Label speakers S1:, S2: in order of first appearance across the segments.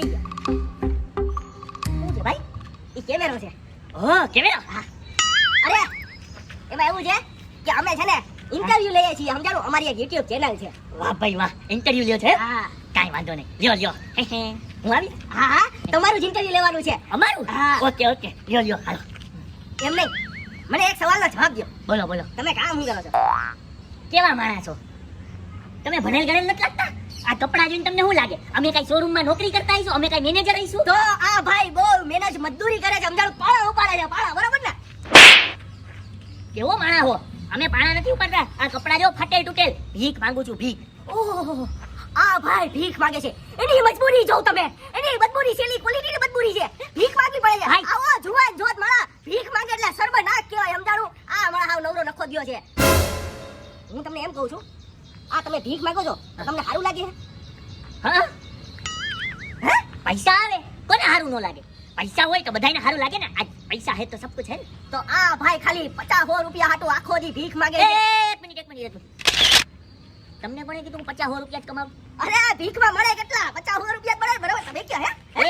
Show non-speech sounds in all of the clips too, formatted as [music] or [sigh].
S1: મળી ગયો છે ભાઈ? ઈ કેમેરો છે.
S2: ઓ કેમેરો?
S1: હા. અરે એમાં એવું છે કે અમે છે ને ઇન્ટરવ્યુ લઈએ છીએ. સમજાણું? અમારી એક યુટ્યુબ ચેનલ છે.
S2: વાહ ભાઈ વાહ ઇન્ટરવ્યુ લ્યો છે?
S1: હા.
S2: કાંઈ વાંધો નહીં. લ્યો લ્યો. હે હે. હું આવી?
S1: હા હા. તમારું જ ઇન્ટરવ્યુ લેવાનું છે.
S2: અમારું?
S1: હા.
S2: Okay okay. લ્યો લ્યો. હાલો.
S1: એમ નહીં. મને એક સવાલનો જવાબ દો
S2: બોલો બોલો.
S1: તમે કામ શું કરો છો?
S2: કેવા માણસ છો? તમે ભણેલ ગણેલ નથી લાગતા? આ કપડા જોઈને તમને શું લાગે? અમે કઈ શોરૂમમાં નોકરી કરતા આવીશું? અમે કઈ મેનેજર આવીશું?
S1: તો આ ભાઈ બહુ મેનેજ મજદૂરી કરે છે. સમજાણું? પાળા ઉપાડે છે પાળા બરાબર ને?
S2: કેવો માણા હો? અમે પાણા નથી ઉપાડતા. આ કપડા જો ફટેલ તૂટેલ. ભીખ માંગુ છું ભીખ.
S1: ઓહો આ ભાઈ ભીખ માંગે છે. એની મજબૂરી જોઉં તમે. એની મજબૂરી છે એની ક્વોલિટીની મજબૂરી છે. ભીખ માંગી પડે છે. આવો જુવાન જોત માળા ભીખ માંગે એટલે સર્વનાશ કહેવાય સમજાણું? આ માળા હાવ નવરો નખો દ્યો છે. હું તમને એમ કહું છું આ તમે ભીખ માંગો છો તો તમને સારું લાગે
S2: હા?
S1: હે?
S2: પૈસા આવે કોને સારું ન લાગે? પૈસા હોય તો બધાને સારું લાગે ને? આ પૈસા હે તો સબ કુછ હે ને?
S1: તો આ ભાઈ ખાલી પચાસ સો રૂપિયા હાટો આખો દી ભીખ માંગે
S2: એક મિનિટ એક મિનિટ તમને કોણે કીધું હું પચાસ સો રૂપિયા જ કમાવું?
S1: અરે આ ભીખમાં મળે કેટલા? પચાસ સો રૂપિયા મળે? બરાબર તમે ક્યાં હે?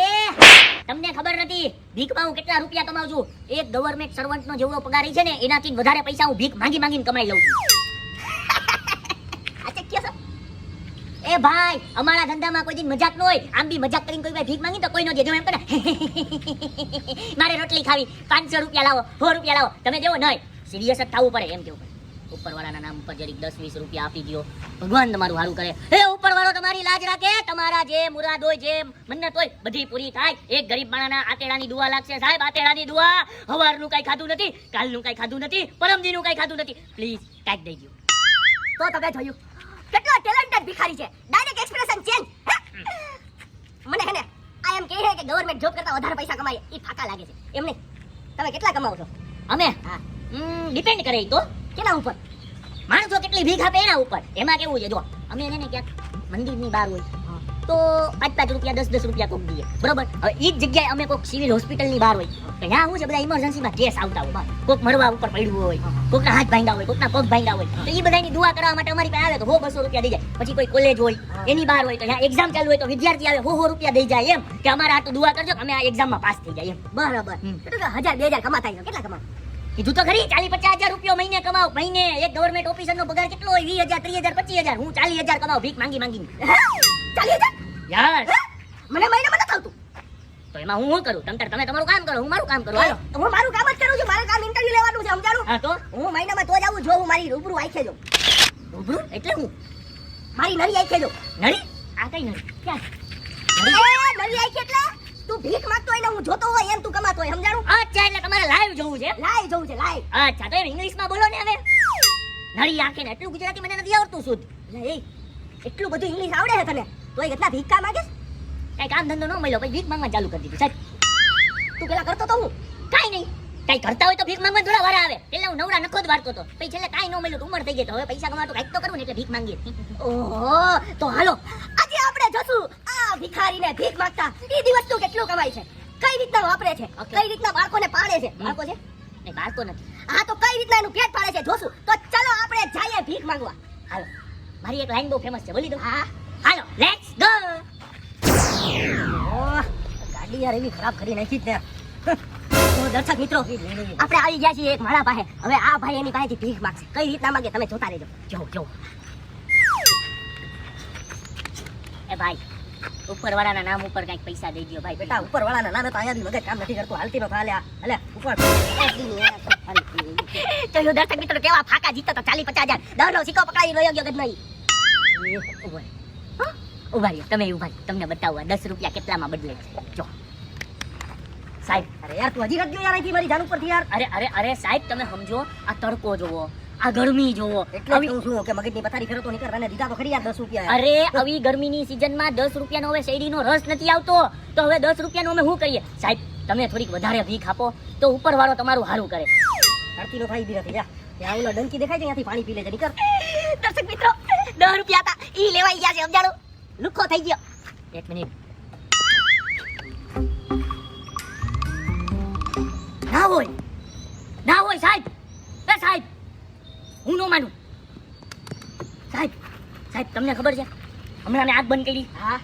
S2: તમને ખબર નથી ભીખમાં હું કેટલા રૂપિયા કમાઉં છું? એક ગવર્મેન્ટ સર્વન્ટનો જેવડો પગાર છે ને એનાથી વધારે પૈસા હું ભીખ માંગી માંગીને કમાઈ લઉં છું. એ ભાઈ, અમારા ધંધામાં કોઈ દિન મજાક ન હોય. આમ બી મજાક કરીને કોઈ ભાઈ ભીખ માંગી તો કોઈ ન દેજો એમ કરે [laughs] મારે રોટલી ખાવી. પાંચસો રૂપિયા લાવો, સો રૂપિયા લાવો. તમે દેવો નહીં. સિરિયસ જ થવું પડે, એમ કેવું પડે. ઉપરવાળાના નામ ઉપર જરીક દસ, વીસ રૂપિયા આપી દો ભગવાન તમારું સારું કરે. એ ઉપરવાળો તમારી લાજ રાખે. તમારા જે મુરાદ હોય, જે મન્નત હોય, બધી પૂરી થાય. એક ગરીબ માણાના આતેડાની દુઆ લાગશે. સાહેબ, આતેડાની દુઆ. હવારનું કાંઈ ખાધું નથી, કાલનું કાંઈ ખાધું નથી પરમદીનું કઈ ખાધું નથી. પ્લીઝ કાંઈક દઈ ગયું
S1: તો તમે જોયું. કેટલો ટેલેન્ટેડ ભિખારી છે. ડાયરેક્ટ એક્સપ્રેશન ચેન્જ મને હે ને આ એમ કહે છે કે ગવર્મેન્ટ જોબ કરતા વધારે પૈસા કમાય એ ફાકા લાગે છે. એમ નહીં. તમે કેટલા કમાવો છો?
S2: અમે?
S1: હા.
S2: ડિપેન્ડ કરે તો.
S1: કેના ઉપર?
S2: માણસો કેટલી ભીખ આપે એના ઉપર? એમાં કેવું છે? જો અમે એને ક્યાંક મંદિરની બહાર હોય. તો પાંચ પાંચ રૂપિયા દસ દસ રૂપિયા કોક દઈએ. બરોબર? હવે એ જ જગ્યાએ અમે કોઈક સિવિલ હોસ્પિટલની બહાર હોય. તો ત્યાં શું છે? બધા ઇમરજન્સીમાં કેસ આવતા હોય કોક મરવા ઉપર પડ્યું હોય કોકના હાથ ભાંગ્યા હોય કોકના પગ ભાંગ્યા હોય. તો એ બધાની દુઆ કરવા માટે અમારી પાસે આવે તો હો બસો રૂપિયા દઈ જાય. પછી કોઈ કોલેજ હોય એની બહાર હોય તો ત્યાં એક્ઝામ ચાલુ હોય તો વિદ્યાર્થી આવે હો હો રૂપિયા દઈ જાય એમ કે અમારા હાટુ દુઆ કરજો કે અમે આ એક્ઝામમાં પાસ થઈ જાય એમ.
S1: બરાબર. હજાર બે હજાર કમાતા કેટલા કમાઓ
S2: કીધું તો ખરી ચાલી પચાસ હજાર રૂપિયો મહિને કમાવ. મહિને એક ગવર્મેન્ટ ઓફિસર નો પગાર કેટલો હોય? વીસ હજાર ત્રીસ હજાર પચીસ હજાર. હું ચાલીસ હજાર કમાવ ભીખ માંગી
S1: માંગી ચાલીસ હજાર? મને મહિનામાં નથી આવતું.
S2: તો એમાં હું શું કરું? તમ તમે તમારું કામ કરો હું મારું કામ કરું. હાલો.
S1: હું મારું કામ જ કરું છું મારે કામ ઇન્ટરવ્યુ લેવાનું છે સમજાણું?
S2: હા તો?
S1: હું મહિનામાં તો જ આવું જો હું મારી રૂબરૂ આખે જો
S2: રૂબરૂ? એટલે હું?
S1: મારી નરી આખે જો
S2: નળી? આ કઈ નળી? ક્યાં?
S1: નરી આંખે એટલે? તું ભીખ માંગતો હોય ને હું જોતો હોય એમ તું કમાતો હોય સમજાણું?
S2: અચ્છા એટલે તમારે લાઈવ જોવું છે
S1: લાઈવ જોવું છે લાઈવ
S2: અચ્છા તો એમ ઇંગ્લિશમાં બોલો ને હવે. નળી આખે ને એટલું ગુજરાતી મને નથી આવડતું શુદ્ધ.
S1: એ એટલું બધું ઇંગ્લિશ આવડે છે તને? તોય કેટલા ભીખા માંગે છે?
S2: કઈ કામ ધંધો ન મળ્યો પછી ભીખ માંગવા ચાલુ કરી દીધું સાહેબ
S1: તું પેલા કરતો તો હું?
S2: કાઈ નહીં. કઈ કરતા હોય તો ભીખ માંગવા થોડા વારા આવે. પેલા હું નવરા નખો જ વાળતો હતો પછી છેલ્લે કાઈ ન મળ્યું તો ઉંમર થઈ ગઈ તો. હવે પૈસા કમાવા તો કાંઈક તો કરવું ને એટલે ભીખ માંગીએ.
S1: ઓહો તો હાલો. આજે આપણે જોશું આ ભિખારીને ભીખ માંગતા. એ દિવસનું કેટલું કમાય છે? કઈ રીતના વાપરે છે? કઈ રીતના બાળકોને પાડે છે? બાળકો છે?
S2: નહીં બાળકો નથી.
S1: હા તો કઈ રીતના એનું પેટ પાડે છે? જોશું. તો ચલો આપણે જઈએ ભીખ માંગવા.
S2: હાલો. મારી એક લાઈન બહુ ફેમસ છે. બોલી દો.
S1: હા.
S2: હાલો લેટ્સ ગો
S1: ગાડી યાર એવી ખરાબ કરી નાખી જ દર્શક મિત્રો, આપણે આવી ગયા છીએ એક માળા પાસે. હવે આ ભાઈ એની પાસેથી ભીખ માગશે. કઈ રીતના માગે તમે જોતા રહેજો.
S2: જો જો એ ભાઈ, ઉપરવાળાના નામ ઉપર કંઈક પૈસા દઈ દો ભાઈ.
S1: બેટા, ઉપરવાળાના નામે તો અહીંયાથી મગજ કામ નથી કરતું. હાલતી નો હાલ્યા. હલે, ઉપર. [laughs] દર્શક મિત્રો, કેવા ફાકા જીતો તો ચાલી પચાસ હજાર. દર નો સિક્કો પકડાઈ રહ્યો ગયો ગજ નહીં
S2: ઊભા રહ્યો. તમે ઊભા. તમને બતાવવા દસ રૂપિયા કેટલામાં બદલે છે? જો. સાહેબ
S1: અરે યાર તું હજી રખ્યો યાર અહીંથી મારી જાન ઉપરથી યાર.
S2: અરે અરે અરે સાહેબ તમે સમજો આ તડકો જોવો આ ગરમી જોવો
S1: એટલે હું શું કે મગજની પથારી ફેરો તો કર અને દીધા તો ખરી યાર દસ રૂપિયા
S2: અરે આવી ગરમીની સિઝનમાં દસ રૂપિયાનો હવે શેરડીનો રસ નથી આવતો. તો હવે દસ રૂપિયાનો અમે શું કરીએ? સાહેબ તમે થોડીક વધારે ભીખ આપો તો ઉપરવાળો તમારું સારું કરે.
S1: ધરતીનો ભાઈ બી નથી જા ત્યાં ઓલો ડંકી દેખાય છે ત્યાંથી પાણી પી લે છે નીકળ દર્શક મિત્રો દસ રૂપિયા હતા ઈ લેવાઈ ગયા છે સમજાણું? લુખો થઈ ગયો
S2: એક મિનિટ ના હોય ના હોય સાહેબ એ સાહેબ હું નો માનું સાહેબ સાહેબ તમને ખબર છે હમણાં મેં આગ બંધ કરી
S1: હા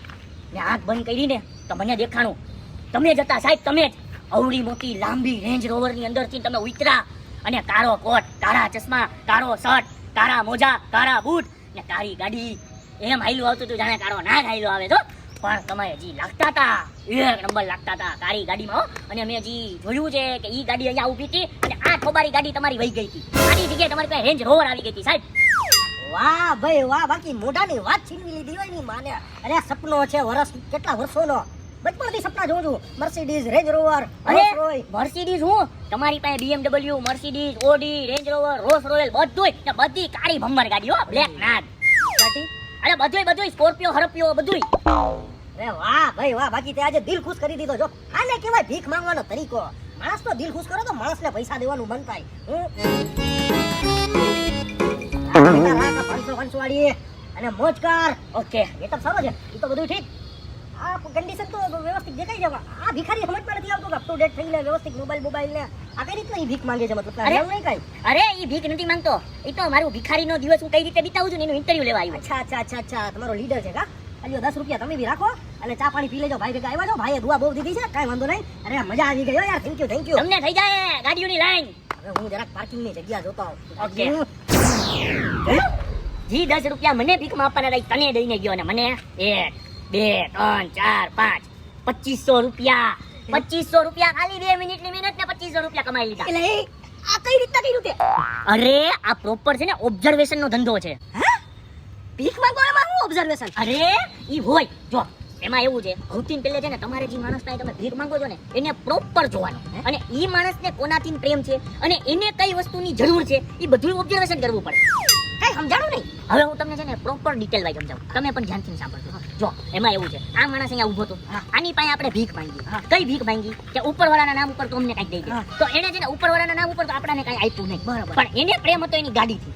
S2: મેં આગ બંધ કરી ને તો મને દેખાણું તમે જ હતા સાહેબ તમે જ અવળી મોટી લાંબી રેન્જ રોવરની અંદરથી તમે ઉતરા અને કાળો કોટ કાળા ચશ્મા કાળો શર્ટ કાળા મોજા કાળા બૂટ ને કાળી ગાડી એમ હાઈલું આવતું હતું જાણે કાળો નાગ હાઈલું આવે તો. પણ તમે હજી લાગતા હતા. એક નંબર લાગતા હતા કારી ગાડીમાં અને મેં હજી જોયું છે કે એ ગાડી અહીંયા ઊભી હતી અને આ થોબારી ગાડી તમારી વહી ગઈ હતી. આની જગ્યાએ તમારી પાસે રેન્જ રોવર આવી ગઈ હતી સાહેબ.
S1: વાહ ભાઈ વાહ બાકી મોઢાની વાત છીનવી લીધી હોયની માને. અરે સપનો છે વર્ષ કેટલા વર્ષોનો? બચપણથી સપના જોઉં છું. Mercedes Range
S2: Rover
S1: Rolls Royce
S2: Mercedes હું? તમારી પાસે BMW Mercedes Audi Range Rover Rolls Royal બધુંય બધી કાળી ભમ્બર ગાડીઓ બ્લેક નાગ અરે બધુંય બધુંય, સ્કોર્પિયો, હરપિયો, બધુય.
S1: અરે વાહ, ભાઈ, વાહ, બાકી તે આજે દિલ ખુશ કરી દીધો, જો. આને કહેવાય ભીખ માંગવાનો તરીકો. માણસ તો દિલ ખુશ કરો તો માણસને પૈસા દેવાનું મન થાય. હું? પાંચસો વાળી અને મોજ કર
S2: ઓકે,
S1: એ તો સારો છે એ તો બધું ઠીક. આ કન્ડિશન તો વ્યવસ્થિત દેખાઈ જવા. આ ભિખારી સમજમાં નથી આવતું અપ ટુ ડેટ થઈ લે વ્યવસ્થિત મોબાઈલ મોબાઈલ ને. આ કઈ રીતના ઈ ભીખ માંગે છે મતલબ?
S2: અરે.
S1: નહીં કઈ?
S2: અરે ઈ ભીખ નથી માંગતો. ઈ તો મારું ભિખારીનો દિવસ હું કઈ રીતે બિતાવું છું એનું ઇન્ટરવ્યુ લેવા આવ્યો.
S1: અચ્છા અચ્છા અચ્છા અચ્છા. તમારો લીડર છે કા? અલ્યો દસ રૂપિયા તમે બી રાખો. અને ચા પાણી પી લેજો. ભાઈ ભેગા આવ્યા છો. ભાઈએ દુઆ બહુ દીધી છે. કાંઈ વાંધો નહીં. અરે મજા આવી ગઈ હો યાર. થેન્ક યુ થેન્ક યુ
S2: તમને થઈ જાય ગાડીઓની લાઈન
S1: હવે હું જરાક પાર્કિંગની જગ્યા જોતો આવું.
S2: ઓકે. જી દસ રૂપિયા મને ભીખમાં આપવાના તને દઈને ગયો ને મને. એક બે ત્રણ ચાર પાંચ. પચીસો રૂપિયા. પચીસો રૂપિયા ખાલી બે મિનિટની મહેનત ને પચીસો રૂપિયા કમાઈ લીધા.
S1: એટલે આ કઈ રીતના કર્યું તે?
S2: અરે આ પ્રોપર છે ને ઓબ્ઝર્વેશન નો ધંધો છે.
S1: ભીખ માંગો એમાં હું ઓબ્ઝર્વેશન
S2: અરે ઈ હોય. જો એમાં એવું છે સૌથી પહેલે છે ને તમારે જે માણસ પાસે તમે ભીખ માંગો છો ને એને પ્રોપર જોવાનું. અને એ માણસને કોનાથી પ્રેમ છે? અને એને કઈ વસ્તુની જરૂર છે? એ બધું ઓબ્ઝર્વેશન કરવું પડે.
S1: કઈ સમજાણું?
S2: હવે હું તમને છે ને પ્રોપર ડિટેલ વાઇઝ સમજાવું તમે પણ ધ્યાનથી સાંભળજો. જો એમાં એવું છે. આ માણસ અહીંયા ઊભો હતો. આની પાસે આપણે ભીખ માંગી કઈ ભીખ માંગી કે ઉપરવાળાના નામ ઉપર તો અમને કાંઈક દઈ દે. તો એને છે ને ઉપરવાળાના નામ ઉપર તો આપણને કાંઈ આપ્યું નહીં.
S1: બરાબર.
S2: પણ એને પ્રેમ હતો એની ગાડીથી.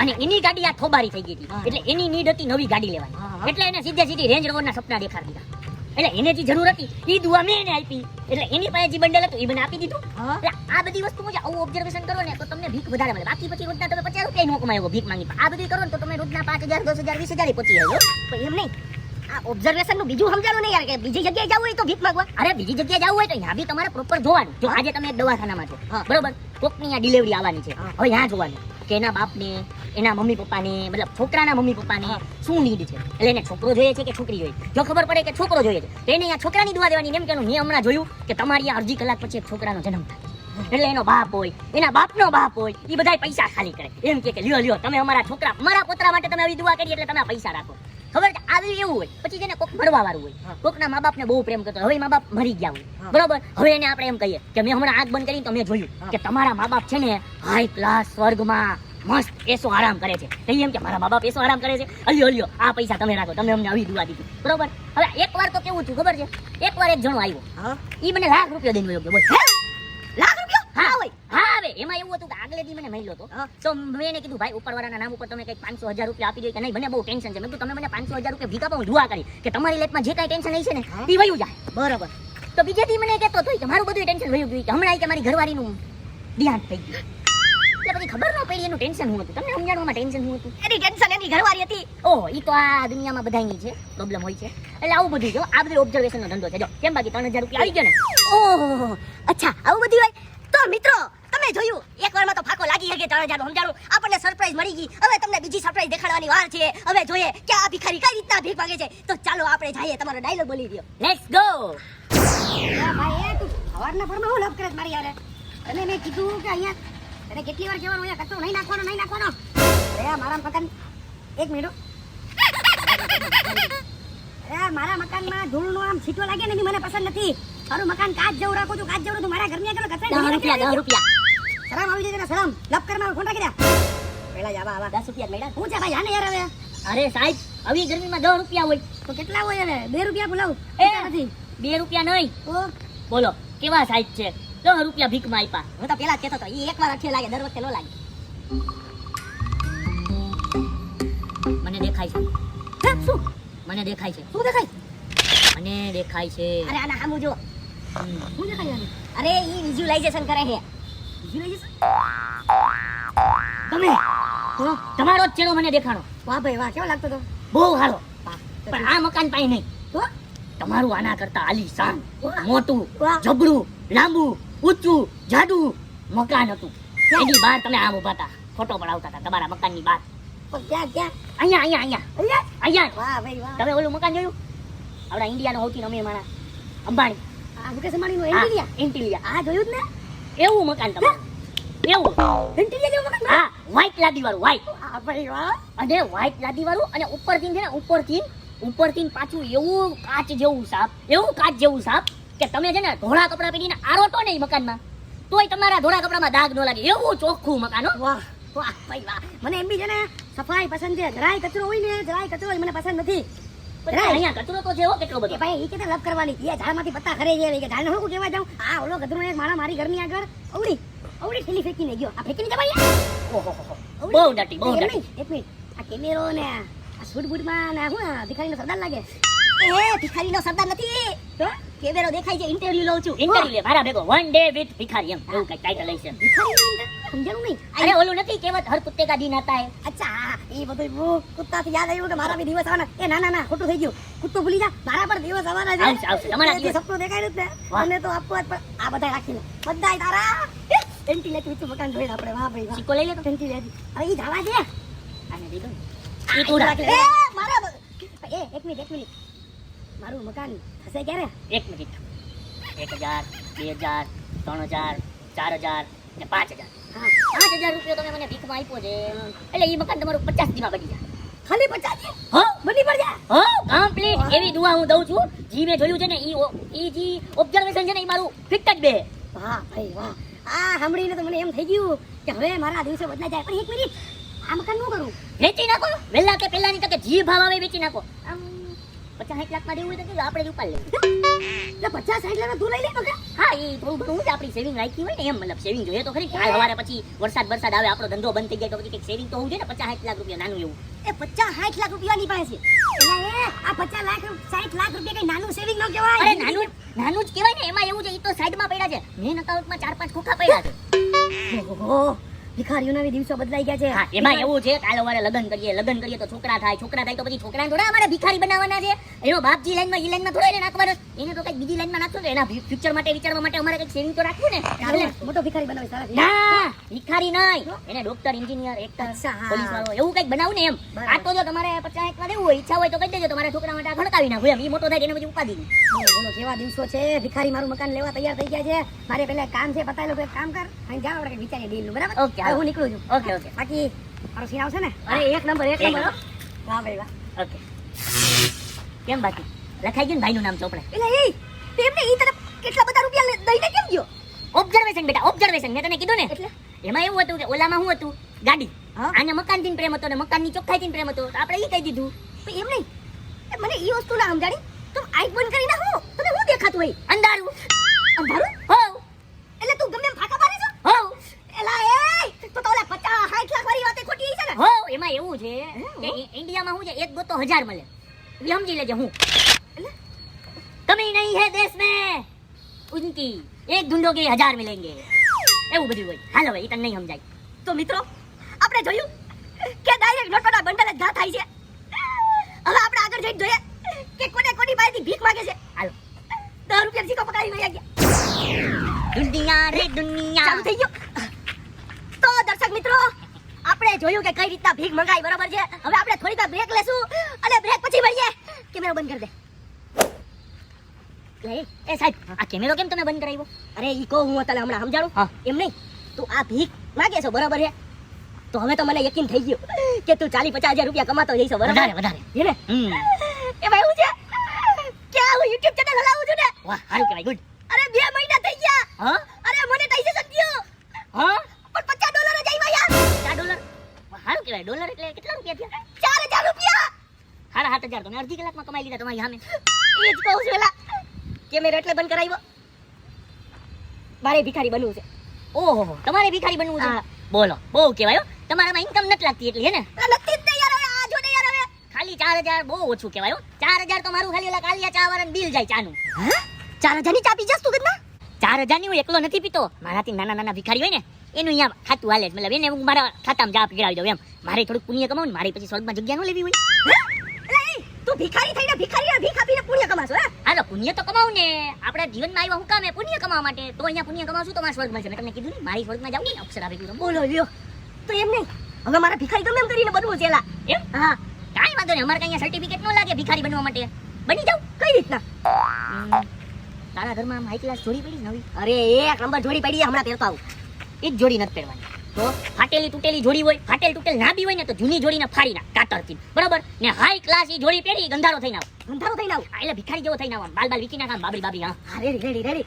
S2: અને એની ગાડી આ થોબારી થઈ ગઈ હતી. એટલે એની નીડ હતી નવી ગાડી લેવાની. એટલે એને સીધે સીધી રેન્જ રોવરના સપના દેખાડી દીધા. એટલે એને જે જરૂર હતી એ દુઆ મેં એને આપી. એટલે એની પાસે જે બંડલ હતું એ મને આપી દીધું. એટલે આ બધી વસ્તુ જે આવું ઓબ્ઝર્વેશન કરો ને તો તમને ભીખ વધારે મળે. બાકી પછી રોજના તમે પચાસ રૂપિયા નો કમાયો ભીખ માંગી. આ બધું કરો ને તો તમે રોજના પાંચ હજાર દસ હજાર વીસ હજાર પહોંચી આવ્યો
S1: પણ એમ નહીં. આ ઓબ્ઝર્વેશનનું બીજું સમજાણું નહીં યાર કે બીજી જગ્યાએ જવું હોય તો ભીખ માંગવા.
S2: અરે બીજી જગ્યાએ જવું હોય તો ત્યાં બી તમારે પ્રોપર જોવાનું. જો આજે તમે દવાખાનામાં છો.
S1: હા.
S2: બરોબર? કોકની આ ડિલિવરી આવવાની છે. હવે ત્યાં જોવાનું. કે એના બાપને એના મમ્મી પપ્પાને મતલબ છોકરાના મમ્મી પપ્પાને શું નીડ છે? એટલે એને છોકરો જોઈએ છે કે છોકરી જોઈએ જો ખબર પડે કે છોકરો જોઈએ છે. તો એને અહીંયા છોકરાની દુઆ દેવાની એમ કે મેં હમણાં જોયું કે તમારી અડધી કલાક પછી એક છોકરાનો જન્મ થાય એટલે એનો બાપ હોય એના બાપનો બાપ હોય એ બધા પૈસા ખાલી કરે. એમ કે લ્યો લ્યો તમે અમારા છોકરા અમારા પોતરા માટે તમે આવી દુઆ કરી એટલે તમે પૈસા રાખો. ખબર છે? આવી એવું હોય. પછી જેને કોક મરવા વાળું હોય. કોકના મા બાપને બહુ પ્રેમ કરતો હવે મા બાપ મરી ગયા હોય. બરોબર? હવે એને આપણે એમ કહીએ કે મેં હમણાં આંખ બંધ કરી તો મેં જોયું કે તમારા મા બાપ છે ને હાઈ ક્લાસ સ્વર્ગમાં મસ્ત એસો આરામ કરે છે. તો એમ કે મારા મા બાપ એસો આરામ કરે છે? અલ્યો અલ્યો આ પૈસા તમે રાખો તમે અમને આવી દુવા દીધી. બરોબર? હવે એકવાર તો કેવું થયું ખબર છે? એકવાર એક જણો આવ્યો.
S1: એ
S2: ઈ મને લાખ રૂપિયા દઈને ગયો બોલ.
S1: લાખ રૂપિયા?
S2: હા. હોય. હા હવે. એમાં એવું હતું કે આગલે દી મને મળ્યો હતો. તો મેં એને કીધું ભાઈ ઉપરવાળાના નામ ઉપર તમે કંઈક પાંચસો હજાર રૂપિયા આપી દો. કે નહીં મને બહુ ટેન્શન છે. મેં કીધું તમે મને પાંચસો હજાર રૂપિયા ભીખા પણ દુઆ કરી. કે તમારી લાઈફમાં જે કાંઈ ટેન્શન છે ને એ વયું જાય.
S1: બરોબર.
S2: તો બીજેથી મને કહેતો હતો કે મારું બધું ટેન્શન વયું ગયું કે હમણાં કે મારી ઘરવાળીનું ધ્યાન થઈ ગયું. પછી ખબર ન પડી એનું ટેન્શન હું હતું? તમને સમજાણવામાં ટેન્શન હું હતું?
S1: એની ટેન્શન એની ઘરવાળી હતી.
S2: ઓહ ઈ તો આ દુનિયામાં બધાની છે પ્રોબ્લેમ હોય છે. એટલે આવું બધું જો આ બધું ઓબ્ઝર્વેશન નો ધંધો છે. જો કેમ બાકી ત્રણ હજાર રૂપિયા આવી ગયો ને.
S1: ઓહો અચ્છા આવું બધું હોય? તો મિત્રો તમે જોયું એક વારમાં તો ફાકો લાગી શકે ત્રણ હજાર સમજાણું? આપણને સરપ્રાઈઝ મળી ગઈ. હવે તમને બીજી સરપ્રાઈઝ દેખાડવાની વાર છે. હવે જોઈએ કે આ ભિખારી કઈ રીતના ભીખ માંગે છે? તો ચાલો આપણે જઈએ તમારો ડાયલોગ બોલી દો
S2: લેટ્સ ગો
S1: ભાઈ એ તું સવારના પરમાં હું લપ કરે મારી યાર? અને મેં કીધું કે અહીંયા તને કેટલી વાર કહેવાનું અહીંયા કચરો નહીં નાખવાનો નહીં નાખવાનો? અરે મારા મકાન એક મિનિટ અરે મારા મકાનમાં ધૂળનો આમ છીટો લાગે ને મને પસંદ નથી. મારું મકાન કાચ જેવું રાખું છું કાચ જેવું તું મારા ઘરની આગળ કચરા
S2: દસ રૂપિયા દસ રૂપિયા.
S1: સલામ આવી જજો સલામ લપ કરમાં ફોન રાખી દે પેલા જ આવા
S2: દસ રૂપિયા મેડા
S1: હું છે ભાઈ આને યાર હવે?
S2: અરે સાહેબ આવી ગરમીમાં દસ રૂપિયા હોય.
S1: તો કેટલા હોય હવે? બે રૂપિયા બોલાવું.
S2: એ.
S1: નથી.
S2: બે રૂપિયા નહીં. બોલો કેવા સાહેબ છે? દસ રૂપિયા ભીખમાં આપ્યા.
S1: હું તો પેલા કહેતો હતો ઈ એકવાર અઠે લાગે દર વખતે ન લાગે.
S2: મને દેખાય છે.
S1: શું?
S2: મને દેખાય છે.
S1: શું દેખાય?
S2: મને દેખાય છે.
S1: અરે આના સામું જો. શું દેખાય આને? અરે ઈ વિઝ્યુલાઇઝેશન કરે છે. વિઝ્યુલાઇઝેશન તમે?
S2: તમારો જ ચહેરો મને દેખાણો.
S1: વાહ ભાઈ વાહ કેવો લાગતો તો?
S2: બહુ સારો પણ આ મકાન પાસે નહીં.
S1: તો
S2: તમારું આના કરતા આલીશાન. મોટું. જબરું લાંબુ. ઊંચું જાડું મકાન હતું. એની બહાર તમે આમ ઊભા હતા. ફોટો પડાવતા હતા તમારા મકાનની બહાર.
S1: ક્યાં ક્યાં?
S2: અહીંયા અહીંયા અહીંયા.
S1: અહીંયા?
S2: અહીંયા.
S1: વાહ ભાઈ વાહ.
S2: તમે ઓલું મકાન જોયું? આપણા ઇન્ડિયાનો સૌથી નમી મારા અંબાણી.
S1: આ મુકેશ અંબાણીનું
S2: ઇન્ડિયા
S1: ઇન્ટિરિયર? આ જોયું જ ને?
S2: એવું મકાન તમારું. એવું.
S1: ઇન્ટિલિયા જેવું મકાન
S2: હા વ્હાઈટ લાદી વાળું વ્હાઈટ
S1: વાહ ભાઈ વાહ.
S2: અને વ્હાઈટ લાદી વાળું અને ઉપરથી છે ને ઉપરથી ઉપરથી પાછું એવું કાચ જેવું સાપ એવું કાચ જેવું સાપ કે તમે છે ને ધોળા કપડા પહેરીને આરોટો નહીં મકાનમાં. તોય તમારા ધોળા કપડામાં દાગ ન લાગે. એવું ચોખ્ખું મકાન
S1: વાહ. વાહ ભાઈ વાહ. મને એમ બી છે ને સફાઈ પસંદ છે. જરાય કચરો હોય ને જરાય કચરો મને પસંદ નથી.
S2: અહીંયા કચરો તો છે હો કેટલો બધો.
S1: ભાઈ એ કેતે લપ કરવાની? એ ઝાડમાંથી પત્તા ખરે છે કે ઝાડને હું કહેવા જાઉં? આ ઓલો ગધરો એક મારા મારી ઘરની આગળ. અવડી અવડી ઠેલી ફેંકીને ગયો. આ ફેંકીને જવાય
S2: ઓહો હો, હો. બહુ દાટી બહુ
S1: એમ એક મિનિટ. આ કેમેરો ને આ સૂટ બૂટમાં ને શું ભિખારીનો સરદાર લાગે? એ ભિખારીનો સરદાર નથી. તો? કેવેરો દેખાય છે ઇન્ટરવ્યુ લઉં છું.
S2: ઇન્ટરવ્યુ લે મારા ભેગો. વન ડે વિથ ભિખારી એમ. એવું કઈ ટાઇટલ હશે
S1: સમજણું નહીં.
S2: અરે ઓલું નથી કેવત? હર કુત્તે કા દિન આતા હે.
S1: અચ્છા એ બધું હું કુત્તાથી યાદ આવ્યું કે મારા બી દિવસ આવવાના. એ ના ના ના ખોટું થઈ ગયું. કુત્તો ભૂલી જા. મારા પર દિવસ આવવાના છે.
S2: આવશે, આવશે. તમારા દિવસ.
S1: સપનું દેખાય ને
S2: વાહ.
S1: તો આપવા આ બધા રાખીને. બધાય તારા. એન્ટી લેતી વિચ મકાન જોઈને આપણે વાહ ભાઈ
S2: સિક્કો લઈ લે તો.
S1: એન્ટી લેતી હવે ઈ જવા દે.
S2: આને ને. ઈ તું રાખ. લે.
S1: મારા એ એક મિનિટ એક મિનિટ. મારું મકાન થશે ક્યારે?
S2: એક મિનિટ. એક હજાર બે હજાર ત્રણ હજાર ચાર હજાર ને પાંચ હજાર.
S1: હા.
S2: પાંચ હજાર રૂપિયા તમે મને ભીખમાં આપ્યો છે. એટલે એ મકાન તમારું પચાસ દીમાં બની જાય.
S1: ખાલી પચાસ
S2: હો?
S1: બની પડ જાય?
S2: હો? કમ્પ્લીટ એવી દુઆ હું દઉં છું. જી મેં જોયું છે ને ઈ ઓ- ઈ જી ઓબ્ઝર્વેશન છે ને ઈ મારું ફિટ જ બે.
S1: વાહ ભાઈ વાહ. આ સાંભળીને તો મને એમ થઈ ગયું કે હવે મારા દિવસો બદલાઈ જાય. પણ એક મિનિટ. આ મકાન શું કરું?
S2: વેચી નાખો. વહેલા કે પહેલાની તકે જી ભાવ આવે વેચી નાખો. પચાસ સાઠ લાખમાં દેવું હોય તો આપણે જ ઉપાડ લેવું
S1: એટલે પચાસ સાઠ લાખ તું લઈ લે તો
S2: હા એ થોડું ઘણું જ આપણી સેવિંગ રાખી હોય ને એમ મતલબ સેવિંગ જોઈએ તો ખરી. કાલ સવારે પછી વરસાદ વરસાદ આવે આપણો ધંધો બંધ થઈ જાય તો પછી કંઈક સેવિંગ તો હોવું જોઈએ ને પચાસ સાઠ લાખ રૂપિયા નાનું એવું.
S1: એ પચાસ સાઠ લાખ રૂપિયાની પાસે. આ પચાસ લાખ સાઠ લાખ રૂપિયા કઈ નાનું સેવિંગ ન કહેવાય.
S2: અરે નાનું નાનું જ કહેવાય ને એમાં એવું છે એ તો સાઈડમાં પડ્યા છે. મેન અકાઉન્ટમાં ચાર પાંચ ખોખા પડ્યા છે.
S1: ઓહો. ભિખારીઓના બી દિવસો બદલાઈ ગયા છે.
S2: હા એમાં એવું છે કાલે અમારે લગ્ન કરીએ લગ્ન કરીએ તો છોકરા થાય છોકરા થાય તો પછી છોકરાને થોડા અમારે ભિખારી બનાવવાના છે. એનો બાપજી લાઈનમાં ઈ લાઈનમાં થોડો એને નાખવાનો એને તો કઈ બીજી લાઈનમાં નાખશો તો એના ફ્યુચર માટે વિચારવા માટે અમારે કઈ સેવિંગ તો રાખવું ને?
S1: મોટો ભિખારી બનાવી સારા
S2: ના ભિખારી નહીં. એને ડોક્ટર એન્જિનિયર એક્ટર પોલીસ વાળો એવું કઈ બનાવું ને એમ. આ તો જો તમારે પચાસ એકમાં દેવું હોય ઈચ્છા હોય તો કહી દેજો. તમારા છોકરા માટે આ ખડકાવી નાખું એમ. એ મોટો થાય એને પછી ઉપાધિ
S1: બોલો કેવા દિવસો છે? ભિખારી મારું મકાન લેવા તૈયાર થઈ ગયા છે. મારે પેલા કામ છે પતાવી કોઈ કામ કર. અહીં જાવ આપણે વિચારીએ ડીલનું બરાબર? ઓકે હું નીકળું છું.
S2: ઓકે ઓકે
S1: બાકી મારો આવશે ને? અરે એક નંબર એક નંબર. વાહ ભાઈ વાહ.
S2: ઓકે કેમ બાકી? લખાઈ ગયું ભાઈ ભાઈનું નામ ચોપડે.
S1: એટલે એ તેમને ઈ તને કેટલા બધા રૂપિયા દઈને કેમ ગયો?
S2: ઓબ્ઝર્વેશન બેટા ઓબ્ઝર્વેશન મેં તને કીધું ને
S1: એટલે?
S2: એમાં એવું હતું કે ઓલામાં શું હતું? ગાડી.
S1: હા.
S2: મકાન મકાનથી પ્રેમ હતો ને મકાનની ચોખ્ખાઈથી પ્રેમ હતો. તો આપણે ઈ કહી દીધું.
S1: પણ એમ નહીં. એ મને ઈ વસ્તુ ના સમજાડી તો આઈ બંધ કરીને હું. તને શું દેખાતું હોય?
S2: અંધારું.
S1: અંધારું?
S2: હો.
S1: એટલે તું ગમે ફાંકા મારે છો?
S2: હો.
S1: એલા એ તો તો ઓલા પચાસ સાઠ લાખ વાળી વાતે ખોટી છે ને?
S2: હો એમાં એવું છે કે ઇન્ડિયામાં શું છે? એક ગોતો હજાર મળે. એટલે સમજી લેજે હું? કમી નહીં હે દેશ में उनकी एक ढूंढो के हजार मिलेंगे એવું બધું હોય હાલો ભાઈ ઈ તને નહીં સમજાય
S1: તો મિત્રો આપણે જોયું કે ડાયરેક્ટ નોટોના બંડલ જ ઘા થાય છે હવે આપણે આગળ જઈને જોઈએ કે કોને કોની પાસેથી ભીખ માંગે છે
S2: હાલો
S1: દસ રૂપિયા સિક્કો પકડાવી વયા ગયા
S2: દુનિયા રે દુનિયા
S1: ચાલુ થઈ ગયું તો દર્શક મિત્રો આપણે જોયું કે કઈ રીતના ભીખ મંગાઈ બરાબર છે હવે આપણે થોડીક વાર બ્રેક લેશું અને બ્રેક પછી મળીએ કેમેરો બંધ કરી દે
S2: લે, એ સાહેબ આ કેમેરો કેમ તમે બંધ કરાવ્યો?
S1: અરે ઈ કહું હું તને હમણાં
S2: સમજાડું?
S1: એમ નહીં. તું આ ભીખ માગે છો બરાબર છે? તો હવે તો મને યકીન થઈ ગયું કે તું ચાલી પચાસ હજાર રૂપિયા કમાતો જઈશો બરાબર?
S2: વધારે વધારે.
S1: હે ને?
S2: એ
S1: ભાઈ હું છે? કે હું યુટ્યુબ ચેનલ હલાવું છું ને?
S2: વાહ સારું કહેવાય ગુડ
S1: અરે બે મહિના થઈ ગયા.
S2: હા?
S1: અરે મોનેટાઇઝેશન થયું.
S2: હા?
S1: પણ પચાસ ડોલર જ આવ્યા યાર.
S2: ચાર ડોલર સારું કહેવાય ડોલર એટલે કેટલા રૂપિયા થયા?
S1: ચાર હજાર રૂપિયા.
S2: સાડા સાત હજાર તમે અડધી કલાકમાં કમાઈ લીધા તમારી સામે.
S1: એ જ કહું છું એલા. કેમેરો એટલે બંધ કરાવ્યો? મારે ભિખારી બનવું છે.
S2: ઓહો તમારે ભિખારી બનવું છે? બોલો બહુ કહેવાય તમારામાં ઇન્કમ નથી લાગતી એટલી હે ને?
S1: નથી જ યાર હવે આ જો ને યાર હવે.
S2: ખાલી ખાલી ચાર હજાર બહુ ઓછું કહેવાય હો. ચાર હજાર તો મારું ખાલી ઓલા કાલિયા ચા વાળાને બિલ જાય ચાનું.
S1: હા? ચાર હજારની ચા પી જાસ તું કદના
S2: ચાર હજારની હું એકલો નથી પીતો. મારાથી નાના નાના ભિખારી હોય ને એનું અહીંયા ખાતું હાલે મતલબ એને હું મારા ખાતામાં જા પીડાવી દઉં એમ. મારે થોડુંક પુણ્ય કમાવું ને મારી પછી સ્વર્ગમાં જગ્યા ન લેવી હોય.
S1: તું ભિખારી થઈને ભિખારીના ભીખ આપીને પુણ્ય કમાશો હે?
S2: હાલો પુણ્ય તો કમાવું ને આપણા જીવનમાં આવ્યા હું કામે પુણ્ય કમાવા માટે. તો અહીંયા પુણ્ય કમાવશું તો મારા સ્વર્ગમાં છે મેં તમને કીધું ને મારી સ્વર્ગમાં જાવું ને અક્ષર આવી ગયું
S1: બોલો લ્યો. તો એમ નહીં હવે મારા ભિખારી ગમે એમ કરીને બનવું છે
S2: એમ?
S1: હા.
S2: કાંઈ વાંધો નહીં અમારે કઈ સર્ટિફિકેટ ન લાગે ભિખારી બનવા માટે. બની જાવ
S1: કઈ રીતના?
S2: તારા ઘરમાં હાઈ ક્લાસ જોડી પડી નવી
S1: અરે એક નંબર જોડી પડી હમણાં પહેરતો આવું.
S2: એ જ જોડી નથી પહેરવાની. તો? ફાટેલી તૂટેલી જોડી હોય ફાટેલ તૂટેલ ના બી હોય ને તો જૂની જોડીને ફાડી ના કાતરથી. બરાબર? ને હાઈ ક્લાસ ઈ જોડી પહેરી ગંધારો થઈને આવ.
S1: ગંધારો થઈને આવું?
S2: એટલે ભિખારી જેવો થઈને આવ. બાલ બાલ વીકી નાખ બાબરી બાબરી હા.
S1: હા રે રે
S2: રે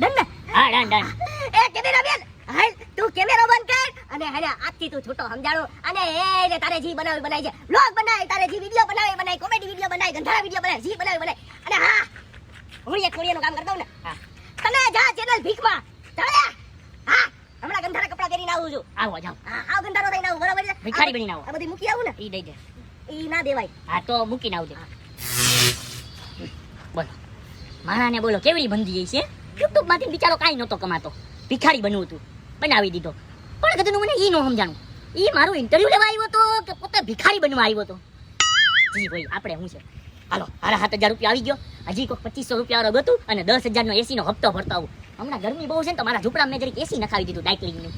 S1: ડન ને?
S2: હા ડન ડન.
S1: એ કેમેરા બેન હાલ તું કેમેરો બંધ કર અને હરે આજથી તું છૂટો સમજાડો. અને એ ને તારે જી બનાવી બનાવી છે. વ્લોગ બનાય તારે જી વિડિયો બનાવે બનાય કોમેડી વિડિયો બનાય ગંધારા વિડિયો બનાય જી બનાવે બનાય અને હા હું એક કોડિયાનું કામ કરતો ને.
S2: હા.
S1: તને જા ચેનલ ભીખમાં. ચાલે? હા. હમણાં ગંધારા કપડા પહેરીને આવું છું.
S2: આવો જાવ
S1: હા આવ ગંધારો થઈને આવું બરાબર છે?
S2: ભિખારી બનીને આવો.
S1: આ બધી મૂકી આવું ને?
S2: ઈ દઈ દે.
S1: ઈ ના દેવાય.
S2: હા તો મૂકીને આવજે. બોલો. મારાને બોલો કેવી બંધી ગઈ છે? યુટ્યુબમાંથી બિચારો કાંઈ નહોતો કમાતો. ભિખારી બનવું હતું. બનાવી દીધો. પણ કદનું મને ઈ નો સમજાણું. ઈ મારું ઇન્ટરવ્યુ લેવા આવ્યો તો કે પોતે ભિખારી બનવા આવ્યો તો? જી ભાઈ આપણે શું છે? હાલો હારા સાત હજાર રૂપિયા આવી ગયો. હજી કોઈ પચીસો રૂપિયા વાળો ગતું અને દસ હજારનો એસી નો હપ્તો ભરતો આવું. હમણાં ગરમી બહુ છે ને તો મારા ઝૂંપડા મેં જરીક એસી નખાવી દીધું ડાયકલિંગનું